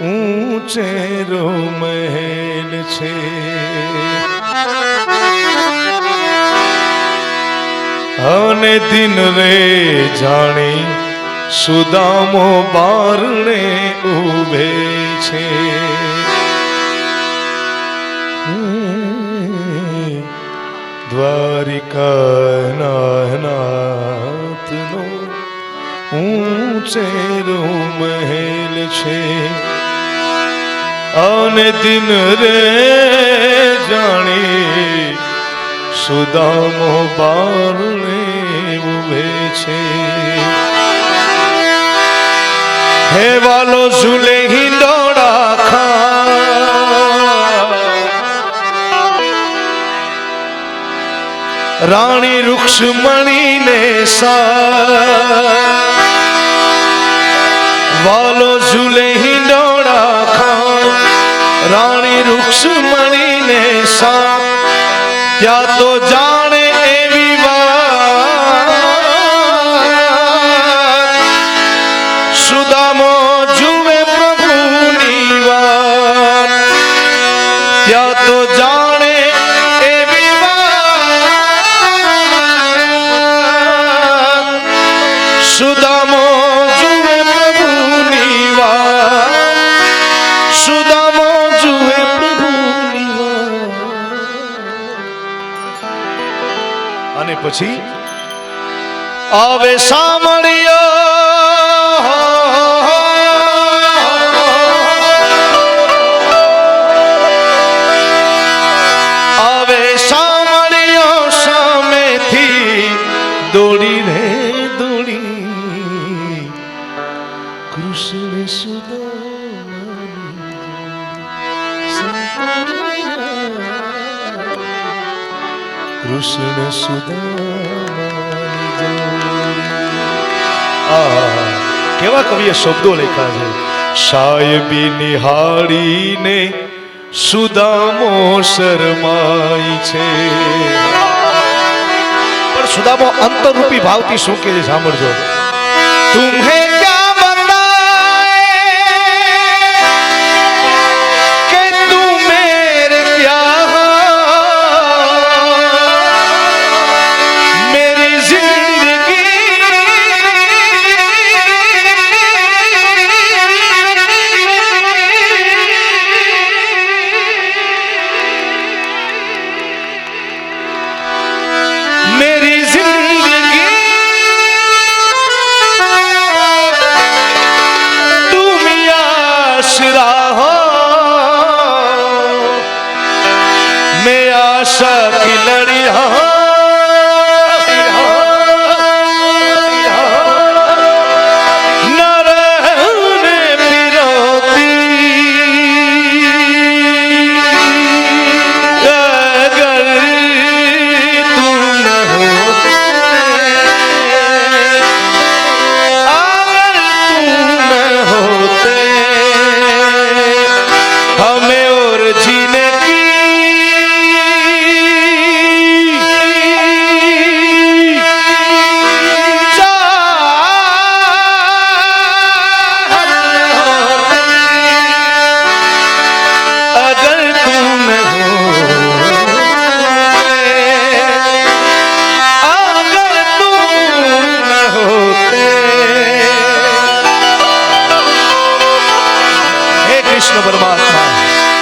ઊંચેરો મહેલ છે. અને દિન રે જાણી સુદામો બારણે ઉભે છે. હમ, દ્વારિકાનાથનો ઊંચેરો મહેલ છે. અને દિન રે જાણી સુદામો બારણે ઉભે છે. હે વાલો ઝુલે દોડા ખા રાણી રૂક્ષ્મણીને સા વાલો ઝુલે હિંડોળા ખા રાણી રૂક્ષ્મણીને સા ત્યાં તો જાણે અને પછી આવે સામળિયો કેવા કવિએ શબ્દો લખ્યા છે સાહેબી નિહાળીને સુદામો શરમાય છે પણ સુદામો અંતરરૂપી ભાવથી શું કે સાંભળજો તુમ્હે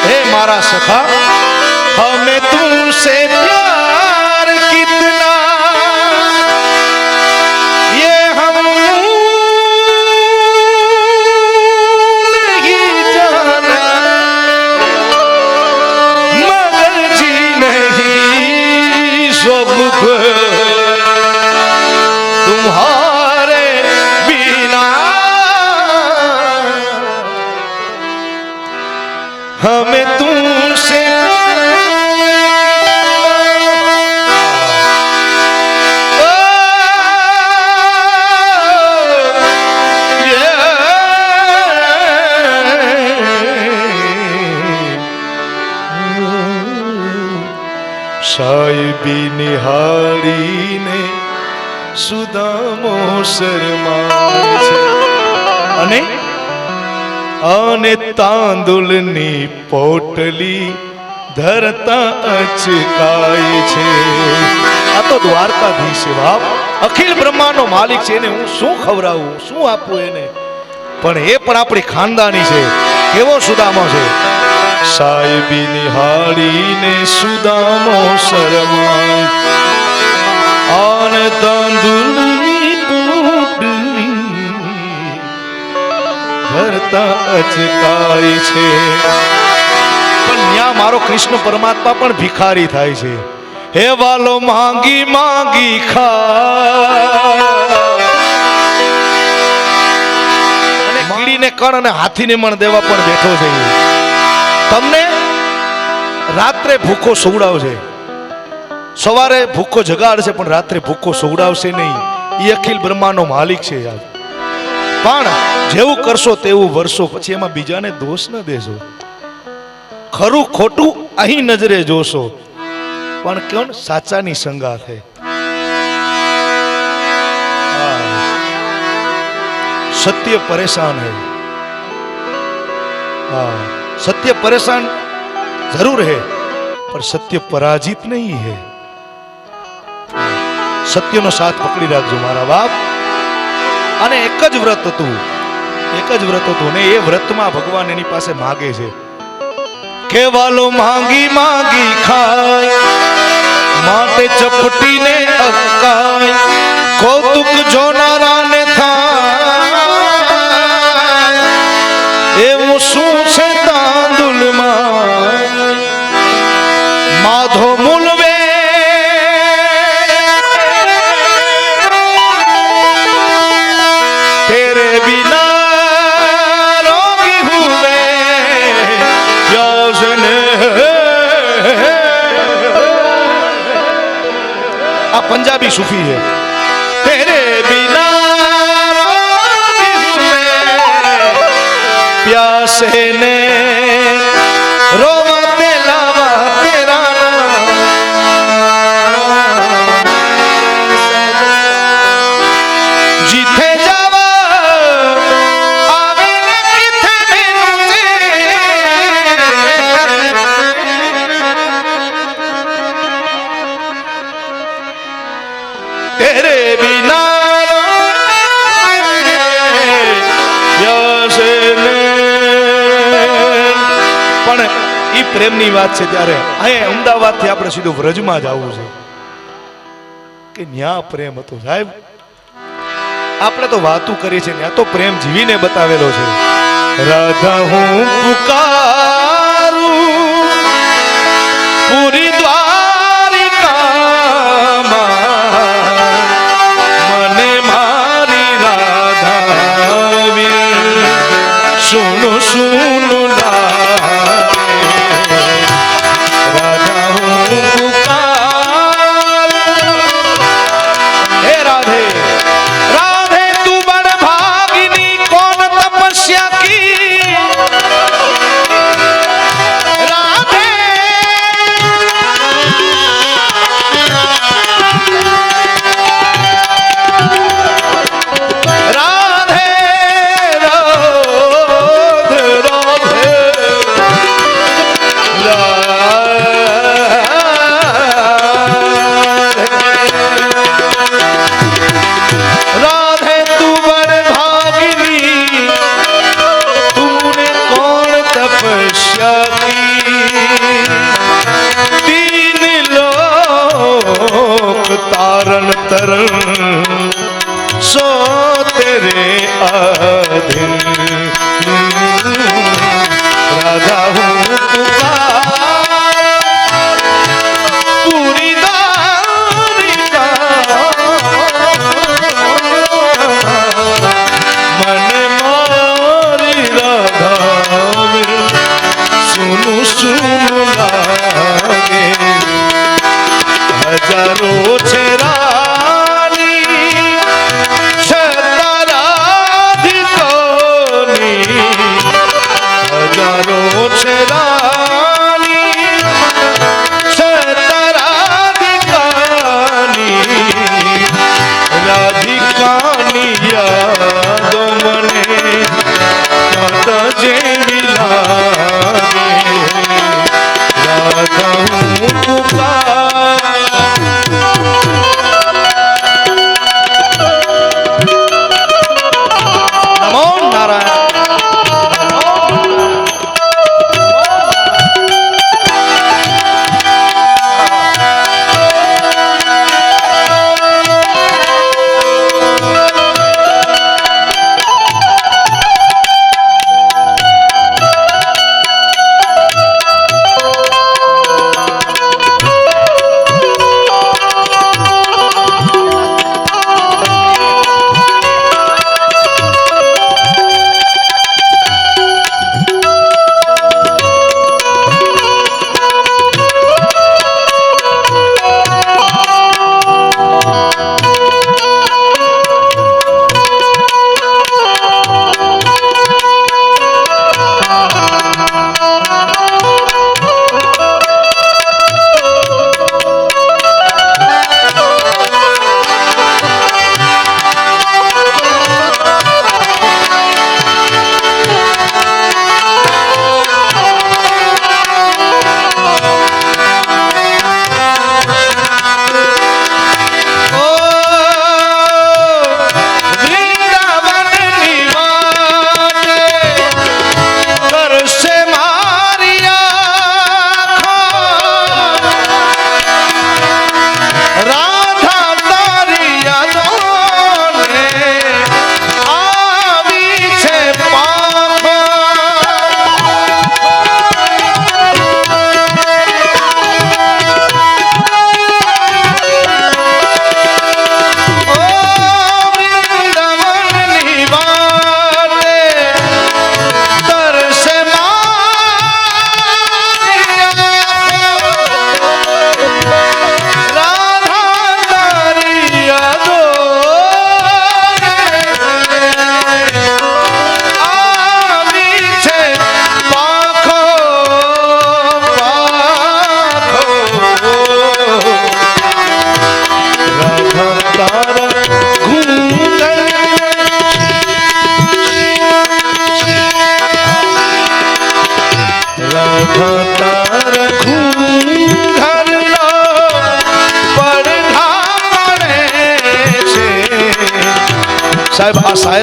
હે મારા સખા હમે તું સે પ્યાર કિતના સાહેબી નિહાળીને સુદામો શરમાય છે. અને અને તાંદુલની પોટલી ધરતા અચકાય છે. આ તો દ્વારકાધીશ બાપ. અખિલ બ્રહ્માંડનો માલિક છે એને હું શું ખવડાવું? શું આપું એને? પણ એ પણ આપણી ખાનદાની છે. કેવો સુદામો છે? સાહેબી નિહાળીને સુદામો શરમાય. આન તાંદુલની પોટલી ધરતા અચકાય છે. પણ ન્યા મારો કૃષ્ણ પરમાત્મા પણ ભિખારી થાય છે. હે વાલો, માંગી માંગી ખા કીડીને કણ અને હાથીને મણ દેવા પણ બેઠો છે. તમને રાત્રે ભૂખો સુવડાવશે. સવારે ભૂખો જગાડશે, પણ રાત્રે ભૂખો સુવડાવશે નહીં. એ અખિલ બ્રહ્માનો માલિક છે યાર. પણ જેવું કરશો તેવું વર્ષો પછી એમાં બીજાને દોષ ન દેશો. ખરું ખોટું અહીં નજરે જોશો. પણ કોણ? સાચાની સંગા હે હા. સત્ય પરેશાન है हाँ सत्य परेशान जरूर है पर सत्य पराजित नहीं है સત્યનો સાથ પકડી રાખજો મારા બાપ અને એક જ વ્રત હતું એક જ વ્રત હતું ને એ વ્રતમાં ભગવાન એની પાસે માગે છે કે વાલો માંગી માંગી ખાય માટે ચપટીને અકાય કૌતુક જોનારાને પંજાબી સૂફી છે તેરે બિના પ્યાસે ને વાત છે ત્યારે. અહીંયા અમદાવાદથી આપણે સીધું વ્રજમાં જ આવવું છે. કે ન્યા પ્રેમ હતો. સાહેબ, આપણે તો વાતું કરીએ છીએ ત્યાં તો પ્રેમ જીવીને બતાવેલો છે. રાધા, હું પુકારું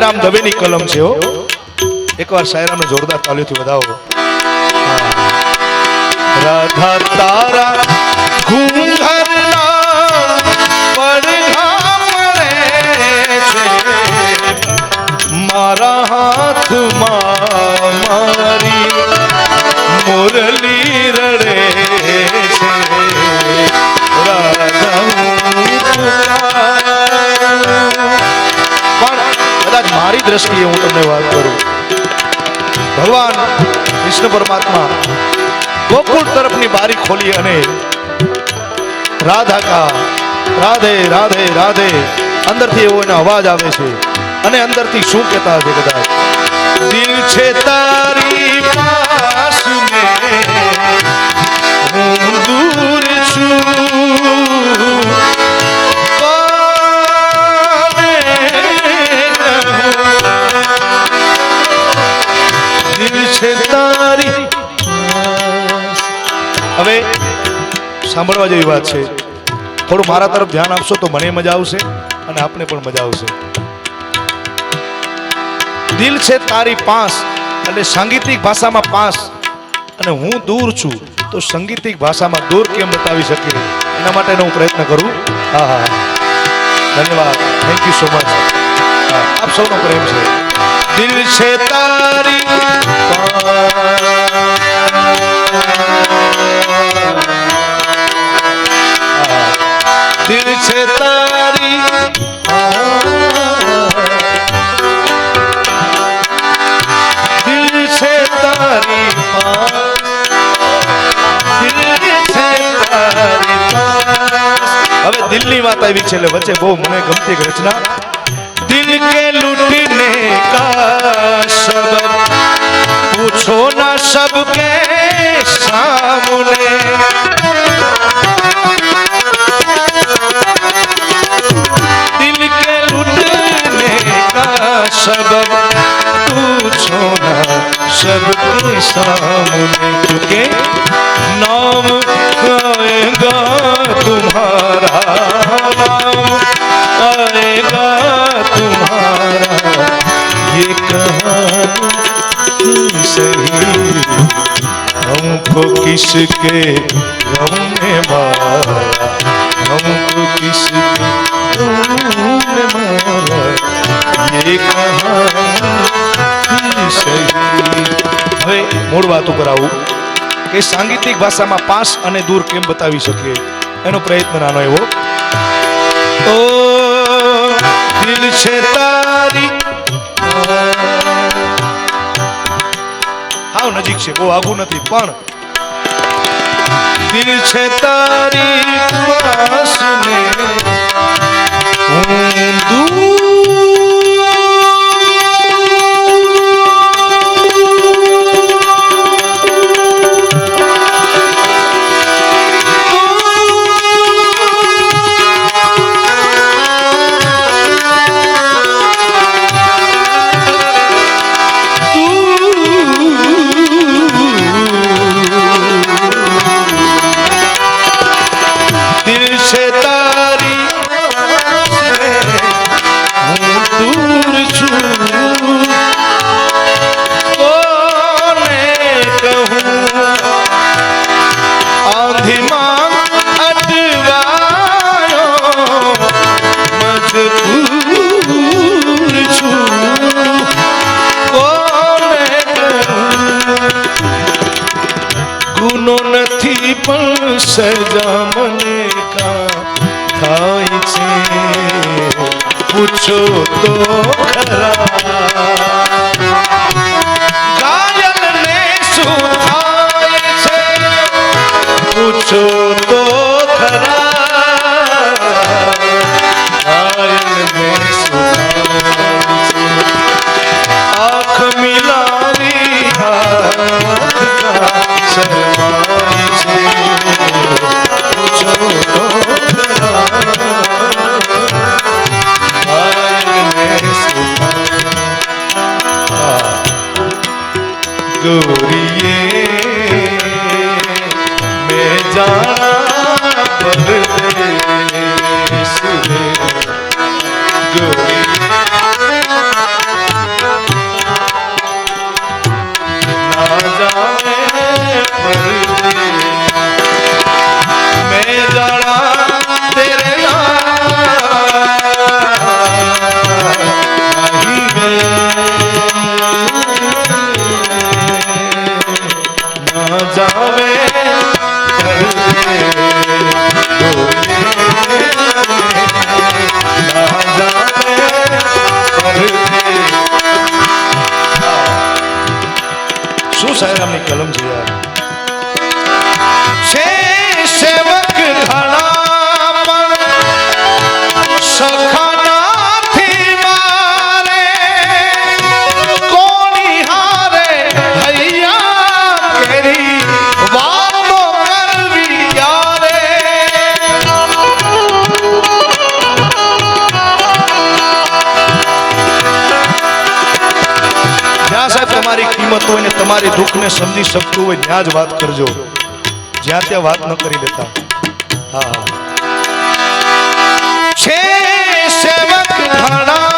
સાયરામ દવેની કલમ છે હો એકવાર સાયરામને જોરદાર તાલીઓથી વધાવો. રાધા તારા ઘૂંઘરના મારા હાથમાં દ્રષ્ટિએ હું તમને વાત કરું. ભગવાન કૃષ્ણ પરમાત્મા, ગોકુળ તરફની બારી ખોલી અને રાધા કા રાધે રાધે રાધે, અંદરથી એવો એનો અવાજ આવે છે અને અંદરથી શું કહેતા હશે કદાચ? દિલ છે તારી છે તારી. હવે સાંભળવા જેવી વાત છે. થોડું મારા તરફ ધ્યાન આપશો તો મને મજા આવશે અને આપને પણ મજા આવશે. દિલ છે તારી પાસ એટલે સાંગીતિક ભાષામાં પાસ. અને હું દૂર છું તો સંગીતિક ભાષામાં દૂર કેમ બતાવી શકે એના માટેનો હું પ્રયત્ન કરું. હા હા. ધન્યવાદ. થેન્ક યુ સો મચ આપ સૌનો પ્રેમ છે. દિલ છે તારી. દિલ હવે દિલની વાત આવી છે એટલે વચ્ચે બહુ મને ગમતી રચના દિલ કે લૂટને કા પૂછો सबके सामने। दिल के लुटने का सबब तू छोड़ा सबके सामने। चुके नाम आएगा तुम्हारा, नाम आएगा तुम्हारा। ये कहा सही हमको किसके गम में मारा हमको किसके गम में मारा ये कहानी सही હવે મૂળ વાત ઉપર આવું કે સાંગીતિક ભાષામાં પાસ અને દૂર કેમ બતાવી શકીએ એનો પ્રયત્ન નાનો એવો ઓ દિલ છે તારી હાવ નજીક છે બહુ આઘું નથી પણ દિલ છે તારી પાસને હું તમારી દુઃખને સમજી શકતું હોય ત્યાં જ વાત કરજો. જ્યાં ત્યાં વાત ન કરી દેતા. હા. સેવક ઘણા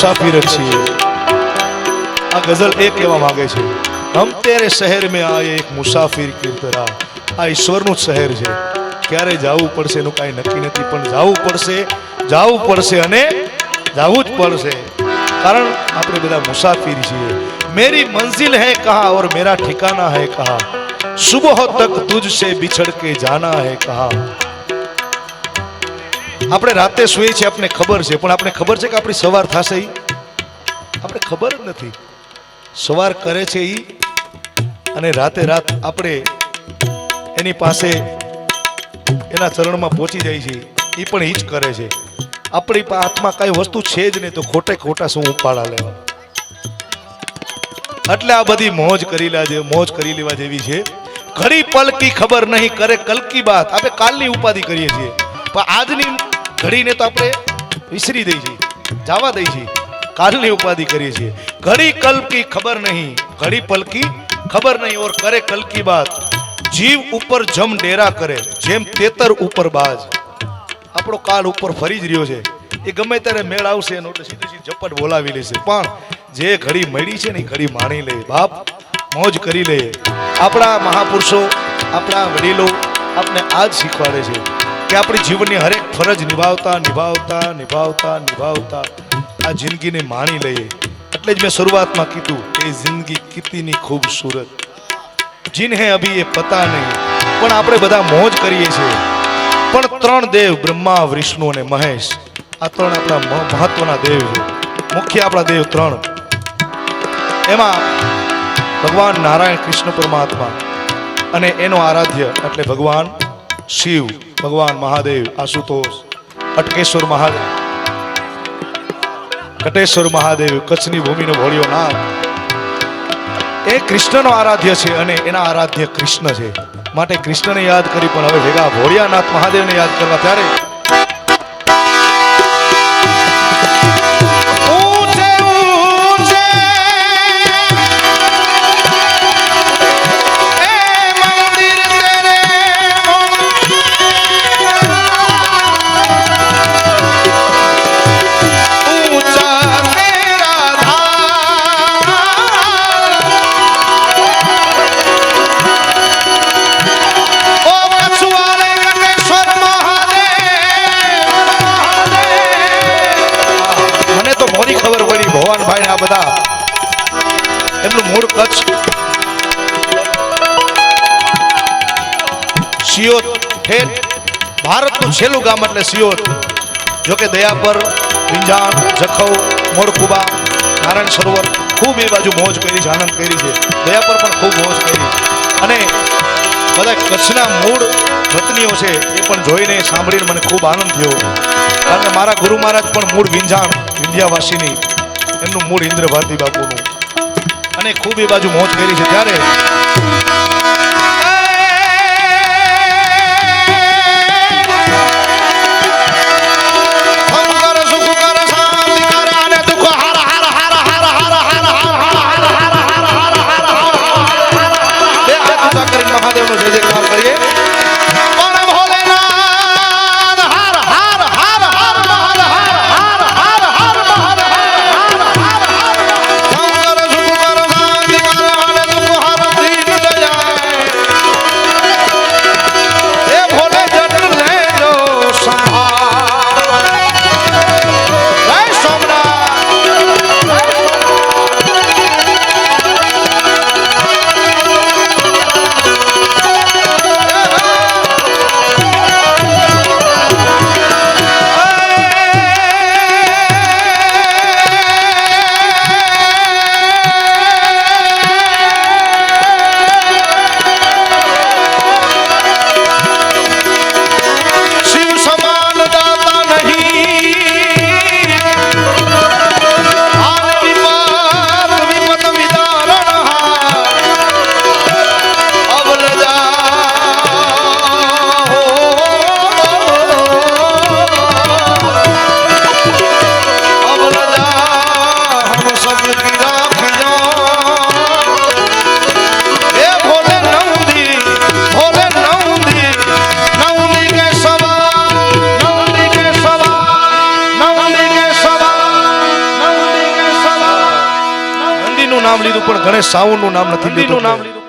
મુસાફિર છીએ આ ગઝલ એ કહેવા માંગે છે. હમ તેરે શહેર મેં આયે એક મુસાફિર કીર્તરા આ ઈશ્વરનું જ શહેર છે. ક્યારે જવું પડશે એનું કાંઈ નક્કી નથી, પણ જવું પડશે જવું પડશે અને જવું જ પડશે. કારણ આપણે બધા મુસાફિર છીએ. મેરી મંઝિલ હૈ કહા ઓર મેરા ઠિકાના હૈ કહા. સુબહ તક તુજસે બિછડ કે જાના હૈ કહા. આપણે રાતે સૂઈએ છીએ આપણને ખબર છે. પણ આપણે ખબર છે કે આપણી સવાર થશે એ આપણે ખબર જ નથી. સવાર કરે છે એ અને રાતે રાત આપણે એની પાસે એના ચરણમાં પહોંચી જાય છે. એ પણ ઈ જ કરે છે. આપણી હાથમાં કઈ વસ્તુ છે જ નહીં તો ખોટે ખોટા શું ઉપાડા લેવા? એટલે આ બધી મોજ કરી લેવા જેવી મોજ કરી લેવા જેવી છે. ઘડી પલકી ખબર નહીં કરે કલકી બાત. આપણે કાલની ઉપાધિ કરીએ છીએ. પણ આજની ઘડીને તો આપણે વિસરી દઈ છીએ, જવા દઈ છીએ, કાલની ઉપાધિ કરીએ છીએ. ઘડી કલકી ખબર નહીં, ઘડી પલકી ખબર નહીં, ઓર કરે કલકી બાત જીવ ઉપર જમ ડેરા કરે, જેમ તેતર ઉપર બાજ. આપણો કાલ ઉપર ફરી જ રહ્યો છે. એ ગમે ત્યારે મેળ આવશે, એનો એટલે સીધી સીધી ઝપટ બોલાવી લેશે. પણ જે ઘડી મળી છે ને ઘડી માણી લે. બાપ, મોજ કરી લઈએ આપણા મહાપુરુષો, આપણા વડીલો આપને આ જ શીખવાડે છે. કે આપણી જીવનની હરેક ફરજ નિભાવતા નિભાવતા નિભાવતા નિભાવતા આ જિંદગીને માણી લઈએ. એટલે જ મેં શરૂઆતમાં કીધું કે જિંદગી કિતની ખૂબસૂરત. જિન્હે અભી એ પતા નહીં. પણ આપણે બધા મોજ કરીએ છીએ. પણ ત્રણ દેવ, બ્રહ્મા, વિષ્ણુ અને મહેશ, આ ત્રણ આપણા મહત્વના દેવ છે. મુખ્ય આપણા દેવ ત્રણ. એમાં ભગવાન નારાયણ કૃષ્ણ પરમાત્મા અને એનો આરાધ્ય એટલે ભગવાન શિવ, ભગવાન મહાદેવ, આશુતોષ, અટકેશ્વર મહાદેવ, કટેશ્વર મહાદેવ, કચ્છની ભૂમિનો ભોળિયો નાથ એ કૃષ્ણનો આરાધ્ય છે અને એના આરાધ્ય કૃષ્ણ છે. માટે કૃષ્ણને યાદ કરી પણ હવે ભેગા ભોળિયાનાથ મહાદેવને યાદ કરવા ત્યારે બધા. એમનું મૂળ કચ્છ. સિયોત ઠેઠ ભારતનું છેલ્લું ગામ એટલે સિયોત જોકે દયાપર વિંજાણ જખૌ, મોડકુબા, નારાયણ સરોવર ખૂબ એ બાજુ મોજ કરી છે, આનંદ કરી છે. દયાપર પણ ખૂબ મોજ કરી. અને બધા કચ્છના મૂળ વતનીઓ છે એ પણ જોઈને સાંભળીને મને ખૂબ આનંદ થયો. કારણ કે મારા ગુરુ મહારાજ પણ મૂળ વિંજાણ, વિંધ્યાવાસીની એમનું મૂળ ઇન્દ્ર ભારતી બાપુનું. અને ખૂબ એ બાજુ મોજ કરી છે. ત્યારે સાઉનું નામ નથી લીધું નામ લીધું